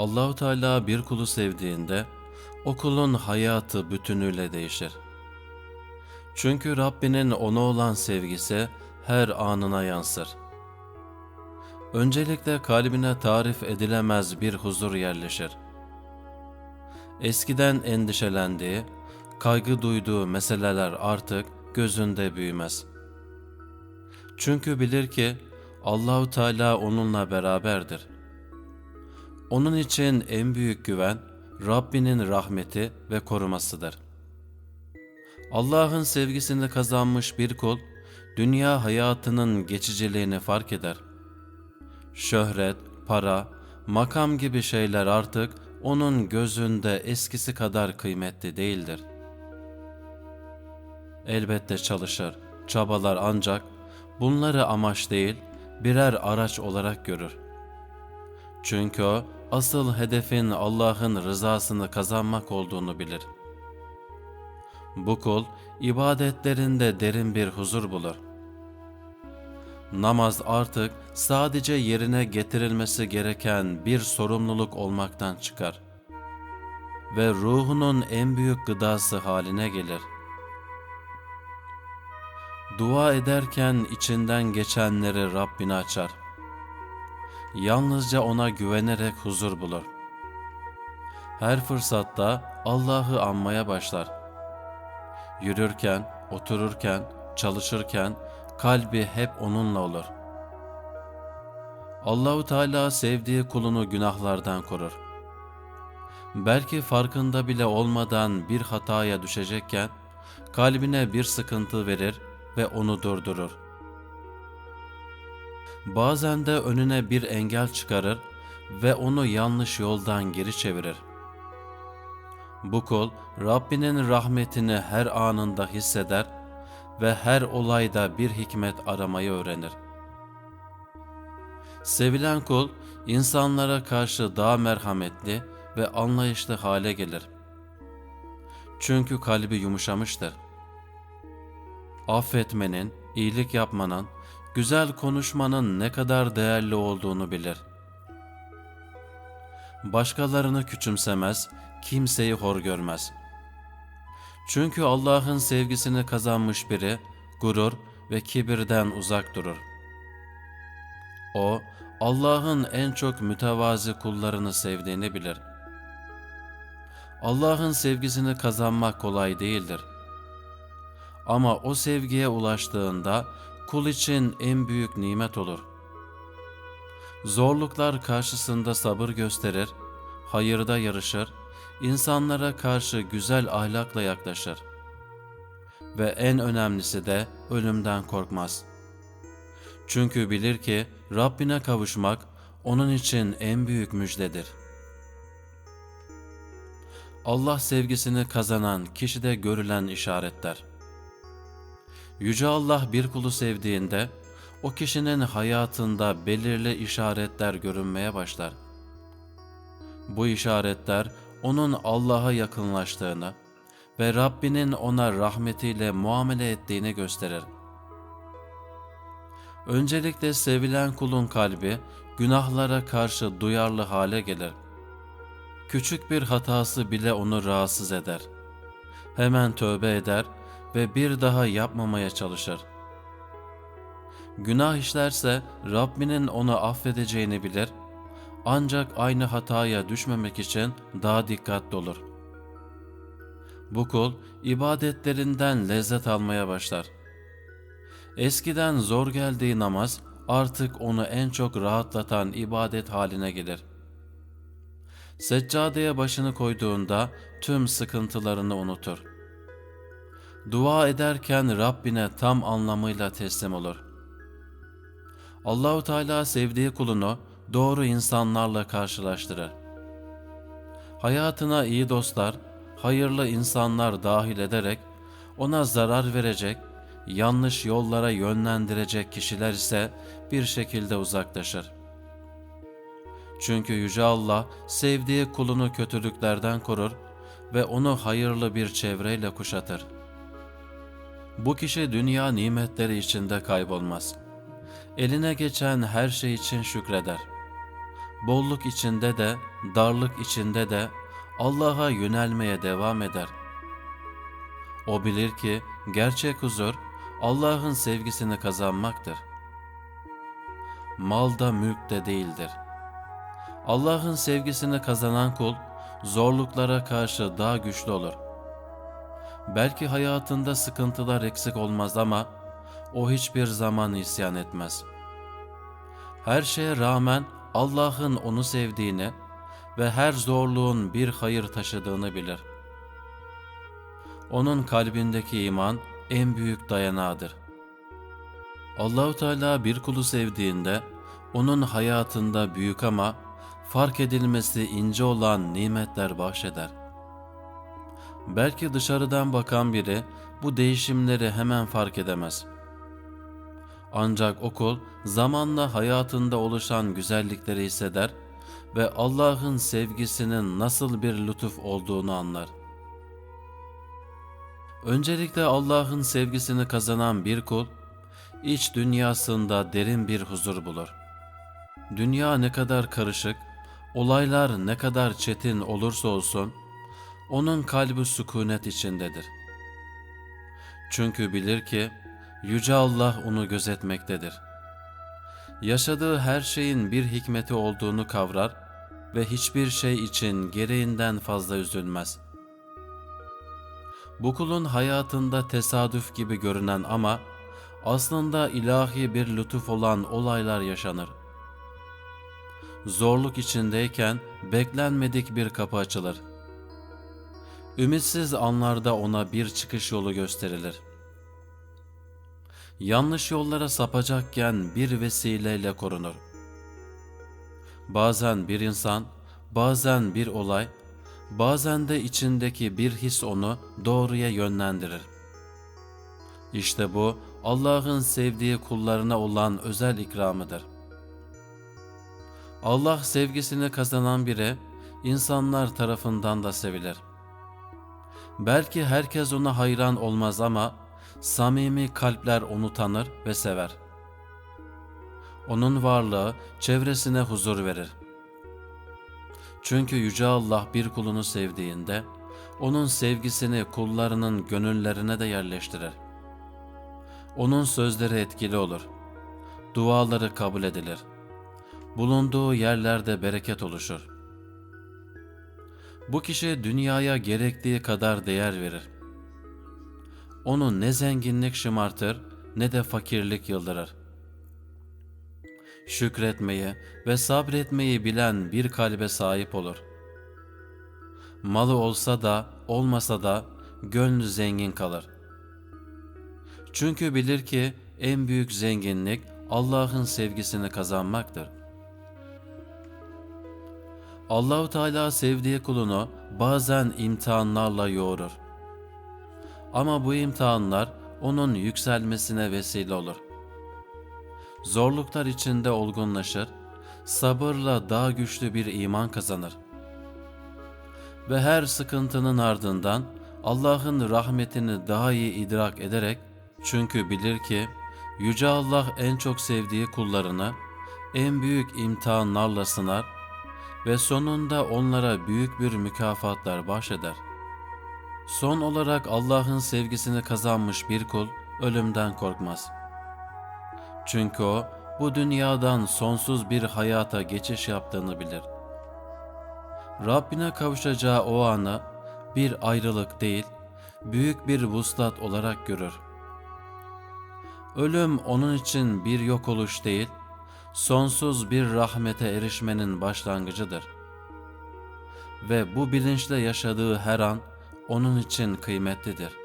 Allahu Teala bir kulu sevdiğinde o kulun hayatı bütünüyle değişir. Çünkü Rabbinin ona olan sevgisi her anına yansır. Öncelikle kalbine tarif edilemez bir huzur yerleşir. Eskiden endişelendiği, kaygı duyduğu meseleler artık gözünde büyümez. Çünkü bilir ki Allahu Teala onunla beraberdir. Onun için en büyük güven Rabbinin rahmeti ve korumasıdır. Allah'ın sevgisini kazanmış bir kul dünya hayatının geçiciliğini fark eder. Şöhret, para, makam gibi şeyler artık onun gözünde eskisi kadar kıymetli değildir. Elbette çalışır, çabalar ancak bunları amaç değil, birer araç olarak görür. Çünkü o asıl hedefin Allah'ın rızasını kazanmak olduğunu bilir. Bu kul ibadetlerinde derin bir huzur bulur. Namaz artık sadece yerine getirilmesi gereken bir sorumluluk olmaktan çıkar ve ruhunun en büyük gıdası haline gelir. Dua ederken içinden geçenleri Rabbine açar. Yalnızca ona güvenerek huzur bulur. Her fırsatta Allah'ı anmaya başlar. Yürürken, otururken, çalışırken kalbi hep onunla olur. Allahu Teala sevdiği kulunu günahlardan korur. Belki farkında bile olmadan bir hataya düşecekken kalbine bir sıkıntı verir ve onu durdurur. Bazen de önüne bir engel çıkarır ve onu yanlış yoldan geri çevirir. Bu kul Rabbinin rahmetini her anında hisseder ve her olayda bir hikmet aramayı öğrenir. Sevilen kul insanlara karşı daha merhametli ve anlayışlı hale gelir. Çünkü kalbi yumuşamıştır. Affetmenin, iyilik yapmanın, güzel konuşmanın ne kadar değerli olduğunu bilir. Başkalarını küçümsemez, kimseyi hor görmez. Çünkü Allah'ın sevgisini kazanmış biri gurur ve kibirden uzak durur. O, Allah'ın en çok mütevazi kullarını sevdiğini bilir. Allah'ın sevgisini kazanmak kolay değildir. Ama o sevgiye ulaştığında kul için en büyük nimet olur. Zorluklar karşısında sabır gösterir, hayırda yarışır, insanlara karşı güzel ahlakla yaklaşır. Ve en önemlisi de ölümden korkmaz. Çünkü bilir ki Rabbine kavuşmak onun için en büyük müjdedir. Allah sevgisini kazanan kişide görülen işaretler. Yüce Allah bir kulu sevdiğinde o kişinin hayatında belirli işaretler görünmeye başlar. Bu işaretler onun Allah'a yakınlaştığını ve Rabbinin ona rahmetiyle muamele ettiğini gösterir. Öncelikle sevilen kulun kalbi günahlara karşı duyarlı hale gelir. Küçük bir hatası bile onu rahatsız eder. Hemen tövbe eder ve bir daha yapmamaya çalışır. Günah işlerse Rabbinin onu affedeceğini bilir ancak aynı hataya düşmemek için daha dikkatli olur. Bu kul ibadetlerinden lezzet almaya başlar. Eskiden zor geldiği namaz artık onu en çok rahatlatan ibadet haline gelir. Seccadeye başını koyduğunda tüm sıkıntılarını unutur. Dua ederken Rabbine tam anlamıyla teslim olur. Allahu Teala sevdiği kulunu doğru insanlarla karşılaştırır. Hayatına iyi dostlar, hayırlı insanlar dahil ederek ona zarar verecek, yanlış yollara yönlendirecek kişiler ise bir şekilde uzaklaşır. Çünkü Yüce Allah sevdiği kulunu kötülüklerden korur ve onu hayırlı bir çevreyle kuşatır. Bu kişi dünya nimetleri içinde kaybolmaz. Eline geçen her şey için şükreder. Bolluk içinde de darlık içinde de Allah'a yönelmeye devam eder. O bilir ki gerçek huzur Allah'ın sevgisini kazanmaktır. Mal da mülk de değildir. Allah'ın sevgisini kazanan kul zorluklara karşı daha güçlü olur. Belki hayatında sıkıntılar eksik olmaz ama o hiçbir zaman isyan etmez. Her şeye rağmen Allah'ın onu sevdiğini ve her zorluğun bir hayır taşıdığını bilir. Onun kalbindeki iman en büyük dayanağıdır. Allahu Teala bir kulu sevdiğinde onun hayatında büyük ama fark edilmesi ince olan nimetler bahşeder. Belki dışarıdan bakan biri bu değişimleri hemen fark edemez. Ancak o kul zamanla hayatında oluşan güzellikleri hisseder ve Allah'ın sevgisinin nasıl bir lütuf olduğunu anlar. Öncelikle Allah'ın sevgisini kazanan bir kul, iç dünyasında derin bir huzur bulur. Dünya ne kadar karışık, olaylar ne kadar çetin olursa olsun, onun kalbi sükunet içindedir. Çünkü bilir ki, Yüce Allah onu gözetmektedir. Yaşadığı her şeyin bir hikmeti olduğunu kavrar ve hiçbir şey için gereğinden fazla üzülmez. Bu kulun hayatında tesadüf gibi görünen ama aslında ilahi bir lütuf olan olaylar yaşanır. Zorluk içindeyken beklenmedik bir kapı açılır. Ümitsiz anlarda ona bir çıkış yolu gösterilir. Yanlış yollara sapacakken bir vesileyle korunur. Bazen bir insan, bazen bir olay, bazen de içindeki bir his onu doğruya yönlendirir. İşte bu Allah'ın sevdiği kullarına olan özel ikramıdır. Allah sevgisini kazanan biri insanlar tarafından da sevilir. Belki herkes ona hayran olmaz ama samimi kalpler onu tanır ve sever. Onun varlığı çevresine huzur verir. Çünkü Yüce Allah bir kulunu sevdiğinde, onun sevgisini kullarının gönüllerine de yerleştirir. Onun sözleri etkili olur. Duaları kabul edilir. Bulunduğu yerlerde bereket oluşur. Bu kişi dünyaya gerektiği kadar değer verir. Onu ne zenginlik şımartır ne de fakirlik yıldırır. Şükretmeyi ve sabretmeyi bilen bir kalbe sahip olur. Malı olsa da olmasa da gönlü zengin kalır. Çünkü bilir ki en büyük zenginlik Allah'ın sevgisini kazanmaktır. Allahu Teala sevdiği kulunu bazen imtihanlarla yoğurur. Ama bu imtihanlar onun yükselmesine vesile olur. Zorluklar içinde olgunlaşır, sabırla daha güçlü bir iman kazanır. Ve her sıkıntının ardından Allah'ın rahmetini daha iyi idrak ederek çünkü bilir ki Yüce Allah en çok sevdiği kullarını en büyük imtihanlarla sınar ve sonunda onlara büyük bir mükafatlar bahşeder. Son olarak Allah'ın sevgisini kazanmış bir kul ölümden korkmaz. Çünkü o bu dünyadan sonsuz bir hayata geçiş yaptığını bilir. Rabbine kavuşacağı o anı bir ayrılık değil, büyük bir vuslat olarak görür. Ölüm onun için bir yok oluş değil, sonsuz bir rahmete erişmenin başlangıcıdır. Ve bu bilinçle yaşadığı her an onun için kıymetlidir.